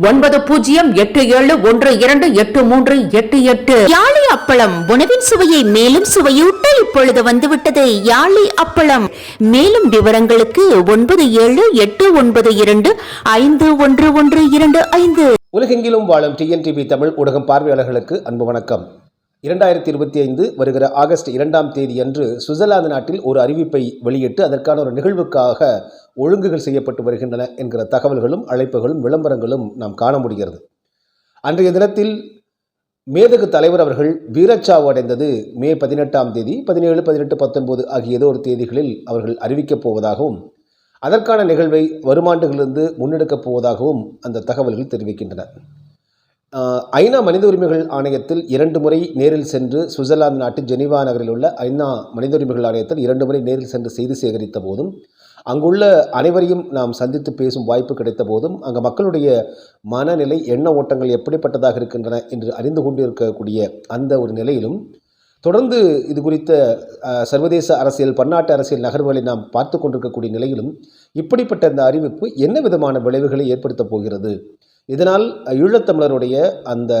ஒன்பது பூஜ்ஜியம் எட்டு ஏழு ஒன்று இரண்டு எட்டு மூன்று எட்டு எட்டு. யாழி அப்பளம் உணவின் சுவையை மேலும் சுவையூட்ட இப்பொழுது வந்துவிட்டது. யாழி அப்பளம். மேலும் விவரங்களுக்கு ஒன்பது ஏழு எட்டு ஒன்பது இரண்டு ஐந்து ஒன்று ஒன்று இரண்டு ஐந்து. உலகெங்கிலும் வாழும் டிஎன்டிவி தமிழ் ஊடகம் பார்வையாளர்களுக்கு அன்பு வணக்கம். இரண்டாயிரத்தி இருபத்தி ஐந்து வருகிற ஆகஸ்ட் இரண்டாம் தேதி அன்று சுவிட்சர்லாந்து நாட்டில் ஒரு அறிவிப்பை வெளியிட்டு அதற்கான ஒரு நிகழ்வுக்காக ஒழுங்குகள் செய்யப்பட்டு வருகின்றன என்கிற தகவல்களும் அழைப்புகளும் விளம்பரங்களும் நாம் காண முடிகிறது. அன்றைய தினத்தில் மேதகு தலைவர் அவர்கள் வீரச்சாவு அடைந்தது மே பதினெட்டாம் தேதி பதினேழு பதினெட்டு பத்தொன்பது ஆகிய ஏதோ ஒரு தேதிகளில் அவர்கள் அறிவிக்கப் போவதாகவும் அதற்கான நிகழ்வை வருமாண்டுகளிலிருந்து முன்னெடுக்கப் போவதாகவும் அந்த தகவல்கள் தெரிவிக்கின்றன. ஐநா மனித உரிமைகள் ஆணையத்தில் இரண்டு முறை நேரில் சென்று சுவிட்சர்லாந்து நாட்டு ஜெனீவா நகரில் உள்ள ஐநா மனித உரிமைகள் ஆணையத்தில் இரண்டு முறை நேரில் சென்று செய்தி சேகரித்த போதும் அங்குள்ள அனைவரையும் நாம் சந்தித்து பேசும் வாய்ப்பு கிடைத்த போதும் அங்கே மக்களுடைய மனநிலை எண்ண ஓட்டங்கள் எப்படிப்பட்டதாக இருக்கின்றன என்று அறிந்து கொண்டிருக்கக்கூடிய அந்த ஒரு நிலையிலும் தொடர்ந்து இது குறித்த சர்வதேச அரசியல் பன்னாட்டு அரசியல் நகர்வுகளை நாம் பார்த்து கொண்டிருக்கக்கூடிய நிலையிலும் இப்படிப்பட்ட இந்த அறிவிப்பு என்ன விதமான விளைவுகளை ஏற்படுத்தப் போகிறது? இதனால் ஈழத்தமிழருடைய அந்த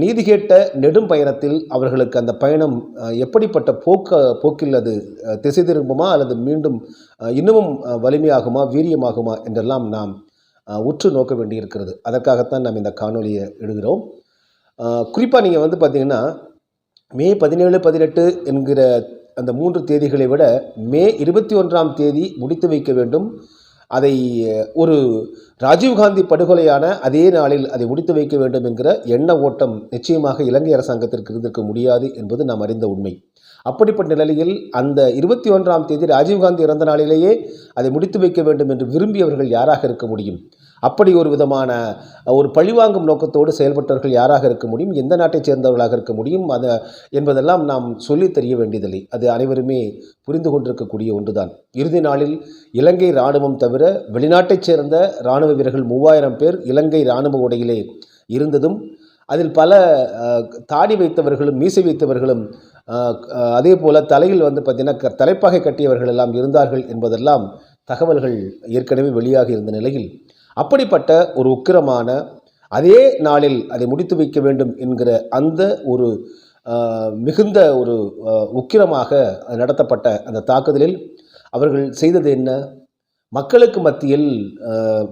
நீதி கேட்ட நெடும் பயணத்தில் அவர்களுக்கு அந்த பயணம் எப்படிப்பட்ட போக்க போக்கில் அது திசை திரும்புமா அல்லது மீண்டும் இன்னமும் வலிமையாகுமா வீரியமாகுமா என்றெல்லாம் நாம் உற்று நோக்க வேண்டியிருக்கிறது. அதற்காகத்தான் நாம் இந்த காணொலியை எழுதுகிறோம் குறிப்பாக நீங்கள் வந்து பார்த்தீங்கன்னா மே பதினேழு பதினெட்டு என்கிற அந்த மூன்று தேதிகளை விட மே இருபத்தி ஒன்றாம் தேதி முடித்து வைக்க வேண்டும். அதை ஒரு ராஜீவ்காந்தி படுகொலையான அதே நாளில் அதை முடித்து வைக்க வேண்டும் என்கிற எண்ண ஓட்டம் நிச்சயமாக இலங்கை அரசாங்கத்திற்கு இருந்திருக்க முடியாது என்பது நாம் அறிந்த உண்மை. அப்படிப்பட்ட நிலையில் அந்த இருபத்தி ஒன்றாம் தேதி ராஜீவ்காந்தி இறந்த நாளிலேயே அதை முடித்து வைக்க வேண்டும் என்று விரும்பியவர்கள் யாராக இருக்க முடியும்? அப்படி ஒரு விதமான ஒரு பழிவாங்கும் நோக்கத்தோடு செயல்பட்டவர்கள் யாராக இருக்க முடியும் எந்த நாட்டைச் சேர்ந்தவர்களாக இருக்க முடியும் அது என்பதெல்லாம் நாம் சொல்லித் தெரிய வேண்டியதில்லை. அது அனைவருமே புரிந்து கொண்டிருக்கக்கூடிய ஒன்றுதான். இறுதி நாளில் இலங்கை இராணுவம் தவிர வெளிநாட்டைச் சேர்ந்த இராணுவ வீரர்கள் மூவாயிரம் பேர் இலங்கை இராணுவ உடையிலே இருந்ததும் அதில் பல தாடி வைத்தவர்களும் மீசை வைத்தவர்களும் அதே போல் தலையில் வந்து பார்த்திங்கன்னா க- தலைப்பாகை கட்டியவர்கள் எல்லாம் இருந்தார்கள் என்பதெல்லாம் தகவல்கள் ஏற்கனவே வெளியாக இருந்த நிலையில் அப்படிப்பட்ட ஒரு உக்கிரமான அதே நாளில் அதை முடித்து வைக்க வேண்டும் என்கிற அந்த ஒரு மிகுந்த ஒரு உக்கிரமாக நடத்தப்பட்ட அந்த தாக்குதலில் அவர்கள் செய்தது என்ன? மக்களுக்கு மத்தியில்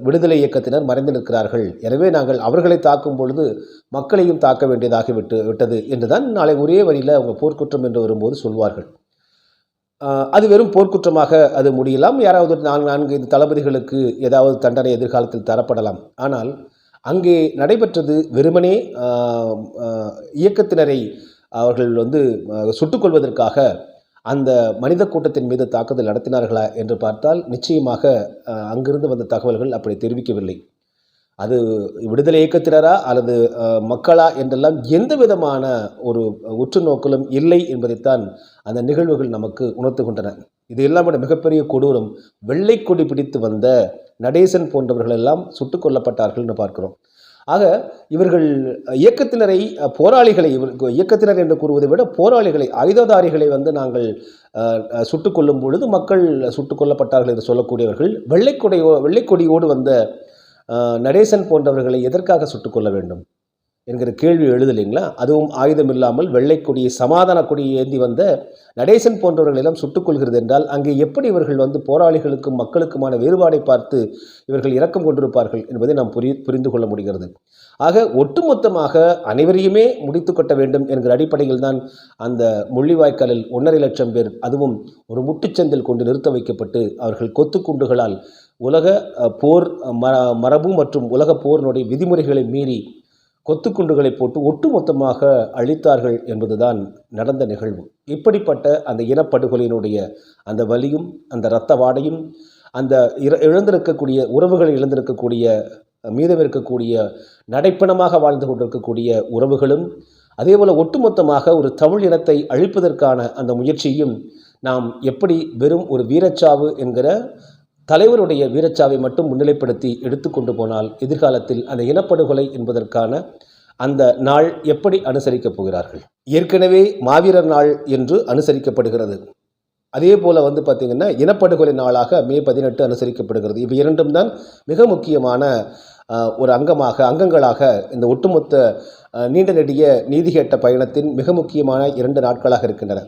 விடுதலை இயக்கத்தினர் மறைந்து நிற்கிறார்கள். எனவே நாங்கள் அவர்களை தாக்கும் பொழுது மக்களையும் தாக்க வேண்டியதாகி விட்டு விட்டது என்றுதான் நாளை ஒரே வரியில் அவங்க போர்க்குற்றம் என்று வரும்போது சொல்வார்கள். அது வெறும் போர்க்குற்றமாக அது முடியலாம். யாராவது ஒரு நான்கு நான்கு ஐந்து தளபதிகளுக்கு ஏதாவது தண்டனை எதிர்காலத்தில் தரப்படலாம். ஆனால் அங்கே நடைபெற்றது வெறுமனே இயக்கத்தினரை அவர்கள் வந்து சுட்டுக்கொள்வதற்காக அந்த மனித கூட்டத்தின் மீது தாக்குதல் நடத்தினார்களா என்று பார்த்தால் நிச்சயமாக அங்கிருந்து வந்த தகவல்கள் அப்படி தெரிவிக்கவில்லை. அது விடுதலை இயக்கத்தினரா அல்லது மக்களா என்றெல்லாம் எந்த விதமான ஒரு உற்று நோக்கலும் இல்லை என்பதைத்தான் அந்த நிகழ்வுகள் நமக்கு உணர்த்துகின்றன. இது எல்லாம் விட மிகப்பெரிய கொடூரம். வெள்ளை கொடி பிடித்து வந்த நடேசன் போன்றவர்கள் எல்லாம் சுட்டுக் கொல்லப்பட்டார்கள்னு பார்க்கிறோம். ஆக இவர்கள் இயக்கத்தினரை போராளிகளை இவர் இயக்கத்தினர் என்று கூறுவதை விட போராளிகளை ஆயுததாரிகளை வந்து நாங்கள் சுட்டுக்கொள்ளும் சுட்டுக் பொழுது மக்கள் சுட்டுக் கொல்லப்பட்டார்கள் என்று சொல்லக்கூடியவர்கள் வெள்ளைக்கொடையோ வெள்ளைக்கொடியோடு வந்த நடேசன் போன்றவர்களை எதற்காக சுட்டுக்கொள்ள வேண்டும் என்கிற கேள்வி எழுதலைங்களா? அதுவும் ஆயுதம் இல்லாமல் வெள்ளைக்கொடியை சமாதான கொடியை ஏந்தி வந்த நடேசன் போன்றவர்களெல்லாம் சுட்டுக்கொள்கிறது என்றால் அங்கே எப்படி இவர்கள் வந்து போராளிகளுக்கும் மக்களுக்குமான வேறுபாடை பார்த்து இவர்கள் இரக்கம் கொண்டிருப்பார்கள் என்பதை நாம் புரி புரிந்து கொள்ள முடிகிறது. ஆக ஒட்டுமொத்தமாக அனைவரையுமே முடித்து கட்ட வேண்டும் என்கிற அடிப்படையில் தான் அந்த முள்ளிவாய்க்காலில் ஒன்றரை லட்சம் பேர் அதுவும் ஒரு முட்டுச்சந்தில் கொண்டு நிறுத்த வைக்கப்பட்டு அவர்கள் கொத்துக்குண்டுகளால் உலக போர் ம மரபு மற்றும் உலக போரினுடைய விதிமுறைகளை மீறி கொத்துக்குண்டுகளை போட்டு ஒட்டுமொத்தமாக அழித்தார்கள் என்பதுதான் நடந்த நிகழ்வு. இப்படிப்பட்ட அந்த இனப்படுகொலையினுடைய அந்த வலியும் அந்த இரத்த வாடையும் அந்த இற இழந்திருக்கக்கூடிய உறவுகளை இழந்திருக்கக்கூடிய மீதம் இருக்கக்கூடிய நடைப்பணமாக வாழ்ந்து கொண்டிருக்கக்கூடிய உறவுகளும் அதேபோல் ஒட்டுமொத்தமாக ஒரு தமிழ் இனத்தை அழிப்பதற்கான அந்த முயற்சியும் நாம் எப்படி வெறும் ஒரு வீரச்சாவு என்கிற தலைவருடைய வீரச்சாவை மட்டும் முன்னிலைப்படுத்தி எடுத்துக்கொண்டு போனால் எதிர்காலத்தில் அந்த இனப்படுகொலை என்பதற்கான அந்த நாள் எப்படி அனுசரிக்கப் போகிறார்கள்? ஏற்கனவே மாவீரர் நாள் என்று அனுசரிக்கப்படுகிறது. அதே போல் வந்து பார்த்திங்கன்னா இனப்படுகொலை நாளாக மே பதினெட்டு அனுசரிக்கப்படுகிறது. இவை இரண்டும் தான் மிக முக்கியமான ஒரு அங்கமாக அங்கங்களாக இந்த ஒட்டுமொத்த நீண்ட நெடிய நீதி கேட்ட பயணத்தின் மிக முக்கியமான இரண்டு நாட்களாக இருக்கின்றன.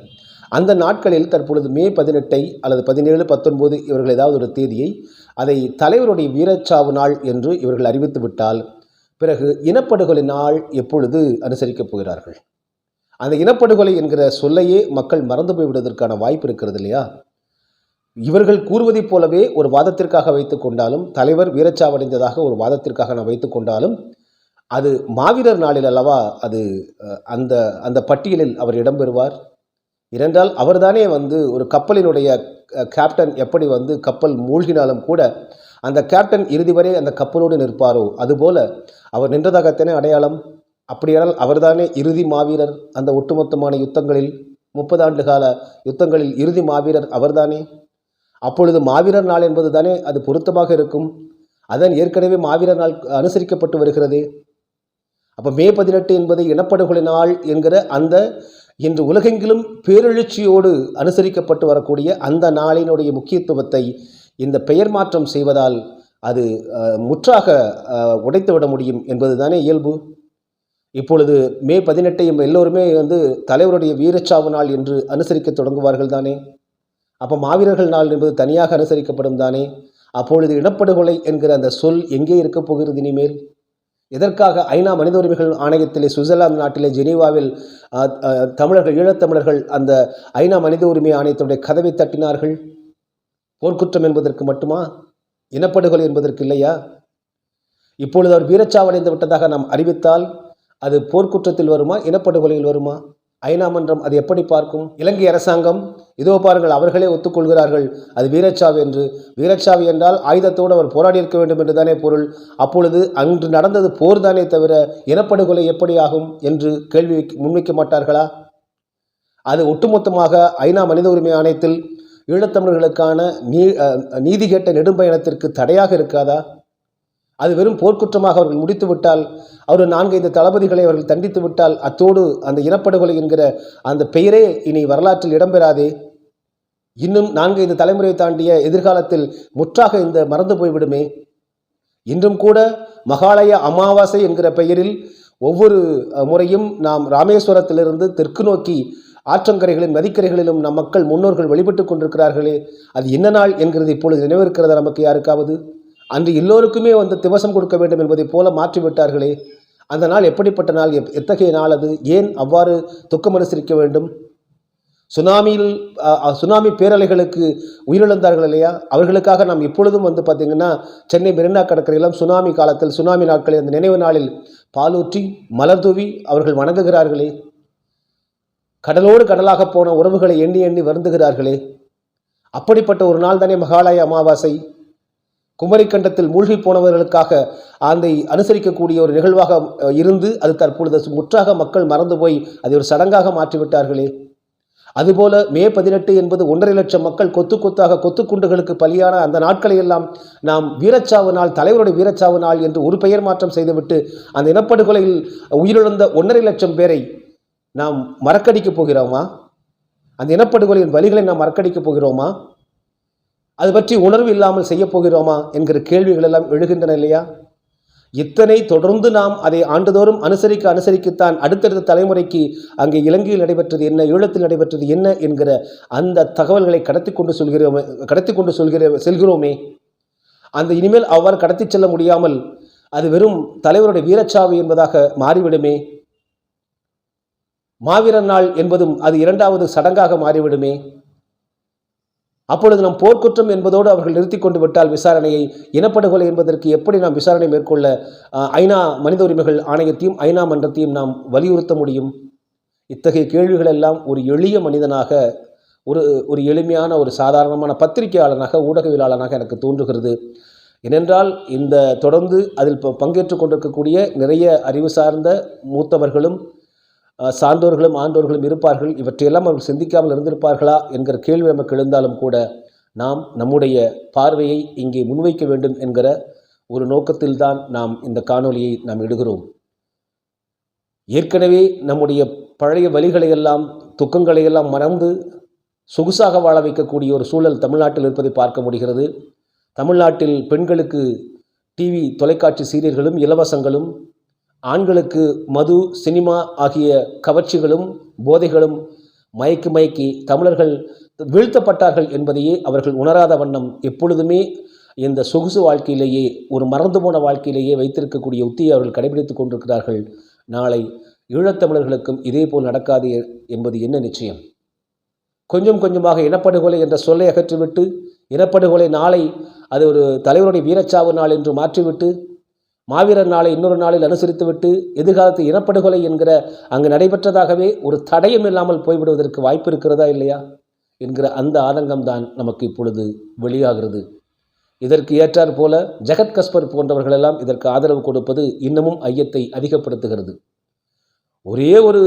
அந்த நாட்களில் தற்பொழுது மே பதினெட்டை அல்லது பதினேழு பத்தொன்பது இவர்கள் ஏதாவது ஒரு தேதியை அதை தலைவருடைய வீரச்சாவு நாள் என்று இவர்கள் அறிவித்து விட்டால் பிறகு இனப்படுகொலை நாள் எப்பொழுது அனுசரிக்கப் போகிறார்கள்? அந்த இனப்படுகொலை என்கிற சொல்லையே மக்கள் மறந்து போய்விடுவதற்கான வாய்ப்பு இருக்கிறது இல்லையா? இவர்கள் கூறுவதைப் போலவே ஒரு வாதத்திற்காக வைத்து கொண்டாலும் தலைவர் வீரச்சாவடைந்ததாக ஒரு வாதத்திற்காக நான் வைத்து கொண்டாலும் அது மாவீரர் நாளில் அல்லவா அது அந்த அந்த பட்டியலில் அவர் இடம்பெறுவார் ஏனென்றால் அவர்தானே வந்து ஒரு கப்பலினுடைய கேப்டன் எப்படி வந்து கப்பல் மூழ்கினாலும் கூட அந்த கேப்டன் இறுதி வரை அந்த கப்பலோடு நிற்பாரோ? அதுபோல அவர் நின்றதாகத்தானே அடையாளம்? அப்படியானால் அவர்தானே இறுதி மாவீரர் அந்த ஒட்டுமொத்தமான யுத்தங்களில் முப்பது ஆண்டு கால யுத்தங்களில் இறுதி மாவீரர் அவர்தானே? அப்பொழுது மாவீரர் நாள் என்பது தானே அது பொருத்தமாக இருக்கும்? அதன் ஏற்கனவே மாவீரர் நாள் அனுசரிக்கப்பட்டு வருகிறது? அப்போ மே பதினெட்டு என்பது இனப்படுகொலை நாள் என்கிற அந்த இன்று உலகெங்கிலும் பேரெழுச்சியோடு அனுசரிக்கப்பட்டு வரக்கூடிய அந்த நாளினுடைய முக்கியத்துவத்தை இந்த பெயர் மாற்றம் செய்வதால் அது முற்றாக உடைத்துவிட முடியும் என்பதுதானே இயல்பு? இப்பொழுது மே பதினெட்டையும் எல்லோருமே வந்து தலைவருடைய வீரச்சாவு நாள் என்று அனுசரிக்க தொடங்குவார்கள் தானே? அப்போ மாவீரர்கள் நாள் என்பது தனியாக அனுசரிக்கப்படும் தானே? அப்பொழுது இனப்படுகொலை என்கிற அந்த சொல் எங்கே இருக்கப் போகிறது இனிமேல்? எதற்காக ஐநா மனித உரிமைகள் ஆணையத்திலே சுவிட்சர்லாந்து நாட்டிலே ஜெனீவாவில் தமிழர்கள் ஈழத்தமிழர்கள் அந்த ஐநா மனித உரிமை ஆணையத்தினுடைய கதவை தட்டினார்கள்? போர்க்குற்றம் என்பதற்கு மட்டுமா? இனப்படுகொலை என்பதற்கு இல்லையா? இப்பொழுது அவர் வீரச்சாவடைந்து விட்டதாக நாம் அறிவித்தால் அது போர்க்குற்றத்தில் வருமா இனப்படுகொலையில் வருமா? ஐநா மன்றம் அது எப்படி பார்க்கும்? இலங்கை அரசாங்கம் இதோ பாருங்கள் அவர்களே ஒத்துக்கொள்கிறார்கள். அது வீரச்சாவு என்று. வீரச்சாவு என்றால் ஆயுதத்தோடு அவர் போராடி இருக்க வேண்டும் என்று தானே பொருள். அப்பொழுது அன்று நடந்தது போர் தானே தவிர இனப்படுகொலை எப்படி ஆகும் என்று கேள்வி முன்வைக்க மாட்டார்களா? அது ஒட்டுமொத்தமாக ஐநா மனித உரிமை ஆணையத்தில் ஈழத்தமிழர்களுக்கான நீ நீதி கேட்ட நெடும்பயணத்திற்கு தடையாக இருக்காதா? அது வெறும் போர்க்குற்றமாக அவர்கள் முடித்து விட்டால் அவர் நான்கைந்து தளபதிகளை அவர்கள் தண்டித்து விட்டால் அத்தோடு அந்த இனப்படுகொலை என்கிற அந்த பெயரே இனி வரலாற்றில் இடம்பெறாதே. இன்னும் நான்கைந்து தலைமுறை தாண்டிய எதிர்காலத்தில் முற்றாக இந்த மறந்து போய்விடுமே. இன்றும் கூட மகாலய அமாவாசை என்கிற பெயரில் ஒவ்வொரு முறையும் நாம் ராமேஸ்வரத்திலிருந்து தெற்கு நோக்கி ஆற்றங்கரைகளின் நதிக்கரைகளிலும் நம் மக்கள் முன்னோர்கள் வழிபட்டு கொண்டிருக்கிறார்களே. அது என்ன நாள் என்கிறது இப்பொழுது நினைவிருக்கிறதா நமக்கு யாருக்காவது? அன்று எல்லோருக்குமே வந்து திவசம் கொடுக்க வேண்டும் என்பதைப் போல மாற்றிவிட்டார்களே. அந்த நாள் எப்படிப்பட்ட நாள்? எப்- எத்தகைய நாள் அது? ஏன் அவ்வாறு துக்கம் அனுசரிக்க வேண்டும்? சுனாமியில் சுனாமி பேரலைகளுக்கு உயிரிழந்தார்கள் இல்லையா? அவர்களுக்காக நாம் இப்பொழுதும் வந்து பார்த்திங்கன்னா சென்னை மெரினா கடற்கரையிலும் சுனாமி காலத்தில் சுனாமி நாட்களில் அந்த நினைவு நாளில் பாலூற்றி மலர் தூவி அவர்கள் வணங்குகிறார்களே. கடலோடு கடலாக போன உறவுகளை எண்ணி எண்ணி வருந்துகிறார்களே. அப்படிப்பட்ட ஒரு நாள் தானே மகாலய அமாவாசை? குமரிக்கண்டத்தில் மூழ்கி போனவர்களுக்காக அதை அனுசரிக்கக்கூடிய ஒரு நிகழ்வாக இருந்து அது தற்பொழுது முற்றாக மக்கள் மறந்து போய் அதை ஒரு சடங்காக மாற்றிவிட்டார்களே. அதுபோல மே பதினெட்டு என்பது ஒன்றரை லட்சம் மக்கள் கொத்து கொத்தாக கொத்துக்குண்டுகளுக்கு பலியான அந்த நாட்களை எல்லாம் நாம் வீரச்சாவு நாள் தலைவருடைய வீரச்சாவு நாள் என்று ஒரு பெயர் மாற்றம் செய்துவிட்டு அந்த இனப்படுகொலையில் உயிரிழந்த ஒன்றரை லட்சம் பேரை நாம் மறக்கடிக்கப் போகிறோமா? அந்த இனப்படுகொலையின் வழிகளை நாம் மறக்கடிக்கப் போகிறோமா? அது பற்றி உணர்வு இல்லாமல் செய்யப்போகிறோமா என்கிற கேள்விகள் எல்லாம் எழுகின்றன இல்லையா? இத்தனை தொடர்ந்து நாம் அதை ஆண்டுதோறும் அனுசரிக்க அனுசரிக்கத்தான் அடுத்தடுத்த தலைமுறைக்கு அங்கே இலங்கையில் நடைபெற்றது என்ன ஈழத்தில் நடைபெற்றது என்ன என்கிற அந்த தகவல்களை கடத்தி கொண்டு சொல்கிறோமே கடத்தி கொண்டு சொல்கிற செல்கிறோமே. அந்த இனிமேல் அவ்வாறு கடத்தி செல்ல முடியாமல் அது வெறும் தலைவருடைய வீரச்சாவு என்பதாக மாறிவிடுமே. மாவீரர் நாள் என்பதும் அது இரண்டாவது சடங்காக மாறிவிடுமே. அப்பொழுது நம் போர்க்குற்றம் என்பதோடு அவர்கள் நிறுத்தி கொண்டு விட்டால் விசாரணையை இனப்படுகொலை என்பதற்கு எப்படி நாம் விசாரணை மேற்கொள்ள ஐநா மனித உரிமைகள் ஆணையத்தையும் ஐநா மன்றத்தையும் நாம் வலியுறுத்த முடியும்? இத்தகைய கேள்விகள் எல்லாம் ஒரு எளிய மனிதனாக ஒரு ஒரு எளிமையான ஒரு சாதாரணமான பத்திரிகையாளனாக ஊடகவியலாளனாக எனக்கு தோன்றுகிறது. ஏனென்றால் இந்த தொடர்ந்து அதில் பங்கேற்று கொண்டிருக்கக்கூடிய நிறைய அறிவு சார்ந்த மூத்தவர்களும் சார்ந்தோர்களும் ஆண்டோர்களும் இருப்பார்கள். இவற்றையெல்லாம் அவர்கள் சிந்திக்காமல் இருந்திருப்பார்களா என்கிற கேள்வி நமக்கு எழுந்தாலும் கூட நாம் நம்முடைய பார்வையை இங்கே முன்வைக்க வேண்டும் என்கிற ஒரு நோக்கத்தில்தான் நாம் இந்த காணொலியை நாம் இடுகிறோம். ஏற்கனவே நம்முடைய பழைய வழிகளை எல்லாம் மறந்து சொகுசாக வாழ வைக்கக்கூடிய ஒரு சூழல் தமிழ்நாட்டில் இருப்பதை பார்க்க முடிகிறது. தமிழ்நாட்டில் பெண்களுக்கு டிவி தொலைக்காட்சி சீரியல்களும் இலவசங்களும் ஆண்களுக்கு மது சினிமா ஆகிய கவர்ச்சிகளும் போதைகளும் மயக்கி மயக்கி தமிழர்கள் வீழ்த்தப்பட்டார்கள் என்பதையே அவர்கள் உணராத வண்ணம் எப்பொழுதுமே இந்த சொகுசு வாழ்க்கையிலேயே ஒரு மறந்து போன வாழ்க்கையிலேயே வைத்திருக்கக்கூடிய உத்தியை அவர்கள் கடைபிடித்துக் கொண்டிருக்கிறார்கள். நாளை ஈழத்தமிழர்களுக்கும் இதேபோல் நடக்காது என்பது என்ன நிச்சயம்? கொஞ்சம் கொஞ்சமாக இனப்படுகொலை என்ற சொல்லை அகற்றிவிட்டு இனப்படுகொலை நாளை அது ஒரு தலைவருடைய வீரச்சாவு நாள் என்று மாற்றிவிட்டு மாவீரர் நாளை இன்னொரு நாளில் அனுசரித்துவிட்டு எதிர்காலத்து இனப்படுகொலை என்கிற அங்கு நடைபெற்றதாகவே ஒரு தடயம் இல்லாமல் போய்விடுவதற்கு வாய்ப்பு இருக்கிறதா இல்லையா என்கிற அந்த ஆதங்கம்தான் நமக்கு இப்பொழுது வெளியாகிறது. இதற்கு ஏற்றாற் போல ஜெகத் கஸ்பர் போன்றவர்களெல்லாம் இதற்கு ஆதரவு கொடுப்பது இன்னமும் ஐயத்தை அதிகப்படுத்துகிறது. ஒரே ஒரு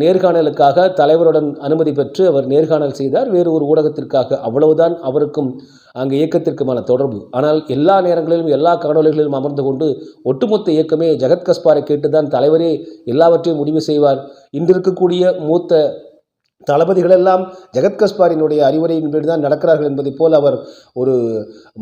நேர்காணலுக்காக தலைவருடன் அனுமதி பெற்று அவர் நேர்காணல் செய்தார். வேறு ஒரு ஊடகத்திற்காக அவ்வளவுதான் அவருக்கும் அங்கு இயக்கத்திற்குமான தொடர்பு. ஆனால் எல்லா நேரங்களிலும் எல்லா காணொலிகளிலும் அமர்ந்து கொண்டு ஒட்டுமொத்த இயக்கமே ஜெகத் கஸ்பாரை கேட்டுதான் தலைவரே எல்லாவற்றையும் முடிவு செய்வார். இன்று இருக்கக்கூடிய மூத்த தளபதிகளெல்லாம் ஜெகத் கஸ்பாரினுடைய அறிவுரையின்படி தான் நடக்கிறார்கள் என்பதைப் போல் அவர் ஒரு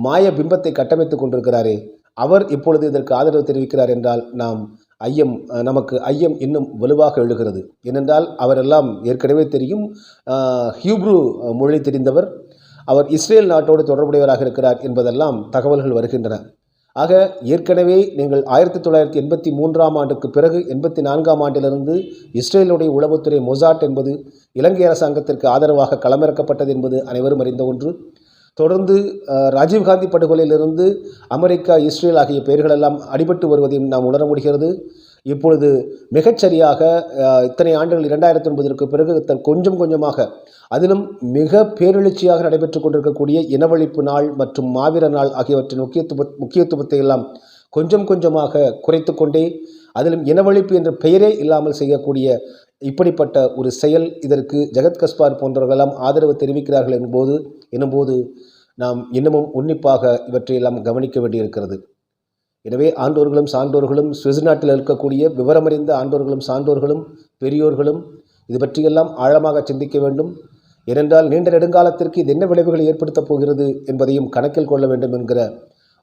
மாய பிம்பத்தை கட்டமைத்துக் கொண்டிருக்கிறாரே. அவர் இப்பொழுது இதற்கு ஆதரவு தெரிவிக்கிறார் என்றால் நாம் ஐயம் நமக்கு ஐயம் இன்னும் வலுவாக எழுகிறது. ஏனென்றால் அவரெல்லாம் ஏற்கனவே தெரியும் ஹியூப்ரு மொழி தெரிந்தவர். அவர் இஸ்ரேல் நாட்டோடு தொடர்புடையவராக இருக்கிறார் என்பதெல்லாம் தகவல்கள் வருகின்றன. ஆக ஏற்கனவே நீங்கள் ஆயிரத்தி தொள்ளாயிரத்தி எண்பத்தி மூன்றாம் ஆண்டுக்கு பிறகு எண்பத்தி நான்காம் ஆண்டிலிருந்து இஸ்ரேலுடைய உளவுத்துறை மொசாட் என்பது இலங்கை அரசாங்கத்திற்கு ஆதரவாக களமிறக்கப்பட்டது என்பது அனைவரும் அறிந்த ஒன்று. தொடர்ந்து ராஜீவ்காந்தி படுகொலையிலிருந்து அமெரிக்கா இஸ்ரேல் ஆகிய பெயர்களெல்லாம் அடிபட்டு வருவதையும் நாம் உணர முடிகிறது. இப்பொழுது மிகச்சரியாக இத்தனை ஆண்டுகள் இரண்டாயிரத்தி ஒன்பதற்கு பிறகு தன் கொஞ்சம் கொஞ்சமாக அதிலும் மிக பேரெழுச்சியாக நடைபெற்று கொண்டிருக்கக்கூடிய இனவழிப்பு நாள் மற்றும் மாவீர நாள் ஆகியவற்றின் முக்கியத்துவ முக்கியத்துவத்தை எல்லாம் கொஞ்சம் கொஞ்சமாக குறைத்து கொண்டே அதிலும் இனவழிப்பு என்ற பெயரே இல்லாமல் செய்யக்கூடிய இப்படிப்பட்ட ஒரு செயல் இதற்கு ஜெகத் கஸ்பார் போன்றவர்களெல்லாம் ஆதரவு தெரிவிக்கிறார்கள் என்போது எனும்போது நாம் இன்னமும் உன்னிப்பாக இவற்றையெல்லாம் கவனிக்க வேண்டியிருக்கிறது. எனவே ஆண்டோர்களும் சான்றோர்களும் சுவிஸ் நாட்டில் இருக்கக்கூடிய விவரமறிந்த ஆண்டோர்களும் சான்றோர்களும் பெரியோர்களும் இது பற்றியெல்லாம் ஆழமாக சிந்திக்க வேண்டும். ஏனென்றால் நீண்ட நெடுங்காலத்திற்கு இது என்ன விளைவுகளை ஏற்படுத்தப் போகிறது என்பதையும் கணக்கில் கொள்ள வேண்டும் என்கிற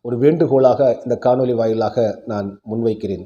ஒரு வேண்டுகோளாக இந்த காணொளி வாயிலாக நான் முன்வைக்கிறேன்.